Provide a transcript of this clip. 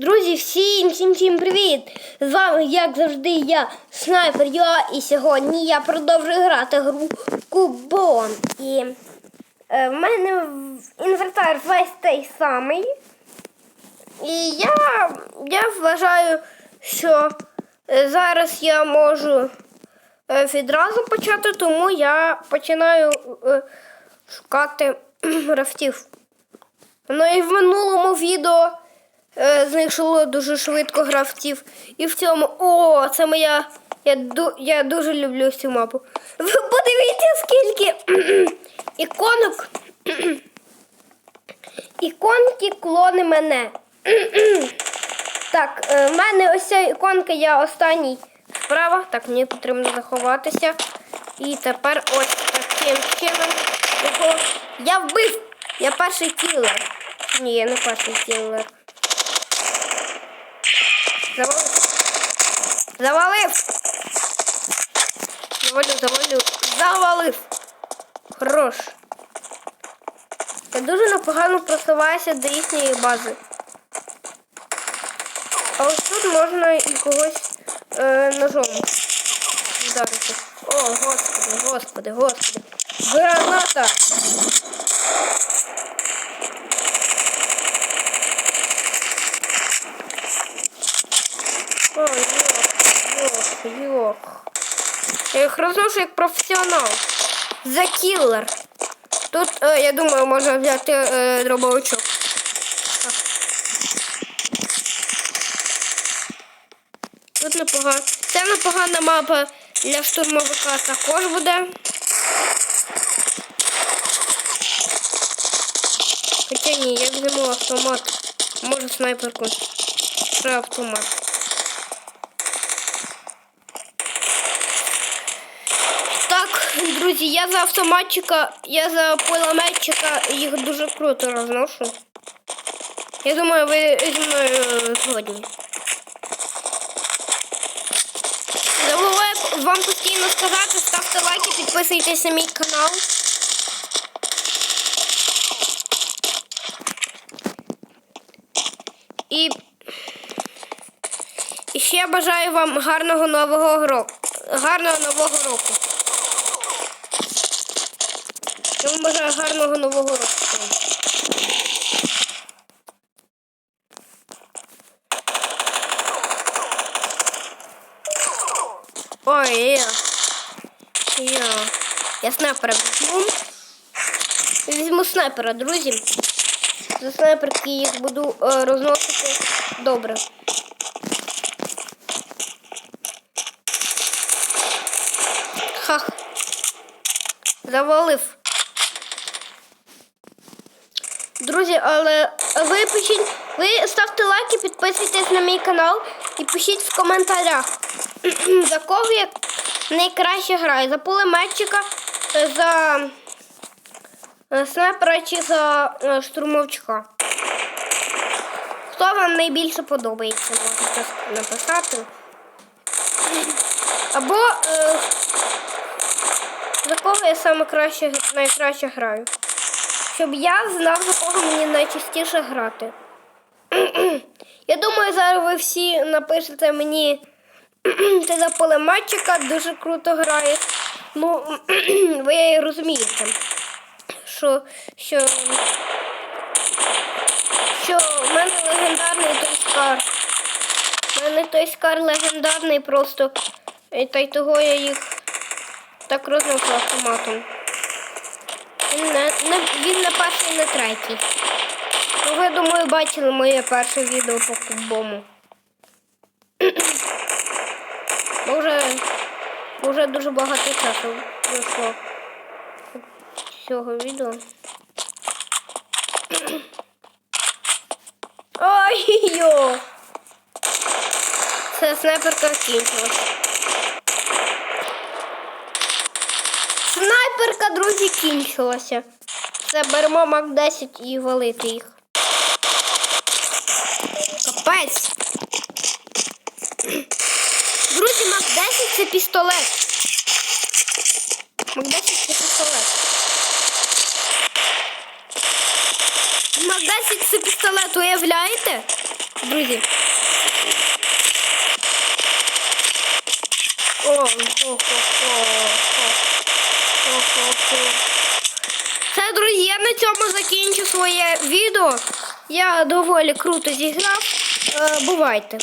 Друзі, всім всім всім привіт! З вами, як завжди, я, Снайпер Юа, і сьогодні я продовжую грати гру Кубон. І е, в мене інвентар весь той самий. І я, я вважаю, що е, зараз я можу е, відразу почати, тому я починаю е, шукати графтів. Ну і в минулому відео знайшло дуже швидко гравців. І в цьому. О, це моя. Я, я дуже люблю цю мапу. Ви подивіться, скільки іконок. Іконки клони мене. так, е, в мене ось ця іконка, я останній справа. Так, мені потрібно заховатися. І тепер ось таким чином я вбив. Я перший кілер. Ні, я не перший кілер. Завалив. Завалив. Завалю, завалю. Завалив. Хорош. Я дуже непогано просуваюся до їхньої бази. А ось тут можна і когось е, ножом вдарити. О, господи, господи, господи. Граната! Ой, йох, йох. Я їх розношу як професіонал. За кілер. Тут, е, я думаю, можна взяти е, дробовичок. Тут непогано. Це непогана мапа для штурмовика також буде. Хоча ні, я візьму автомат. Може снайперку. Треба автомат. Так, друзі, я за автоматчика, я за пулеметчика їх дуже круто розношу. Я думаю, ви зі мною е, згодні. Забуваю вам постійно сказати, ставте лайки, підписуйтесь на мій канал. І, і ще бажаю вам гарного нового року. Гарного нового року. Я бажаю гарного нового року. Ой, я. Я. Я снайпера візьму. Візьму снайпера, друзі. За снайперки їх буду е, розносити добре. Хах. Завалив. Друзі, але ви пишіть, ви ставте лайки, підписуйтесь на мій канал і пишіть в коментарях, за кого я найкраще граю. За пулеметчика, за е, снайпера чи за е, штурмовчика. Хто вам найбільше подобається, можете написати. Або е, за кого я саме краще, найкраще граю. Щоб я знав, за кого мені найчастіше грати. я думаю, зараз ви всі напишете мені, ти за пулеметчика дуже круто граєш. Ну, ви розумієте, що, що, що в мене легендарний той скар. У мене той скар легендарний просто. Та й того я їх так розношу автоматом. Не, не, він не перший, не третій. Ну, ви, думаю, бачили моє перше відео по кубому. Бо вже, дуже багато часу пройшло цього відео. Ой йо! Це снайперка кінчилась. Снайперка, друзі, кінчилася. Це беремо Мак 10 і валити їх. Капець. Друзі, Мак 10 це пістолет. Мак 10 це пістолет. Мак 10 це пістолет, уявляєте? Друзі. О, хо, хо, хо, хо. Це, друзі, я на цьому закінчу своє відео. Я доволі круто зіграв. Е, бувайте.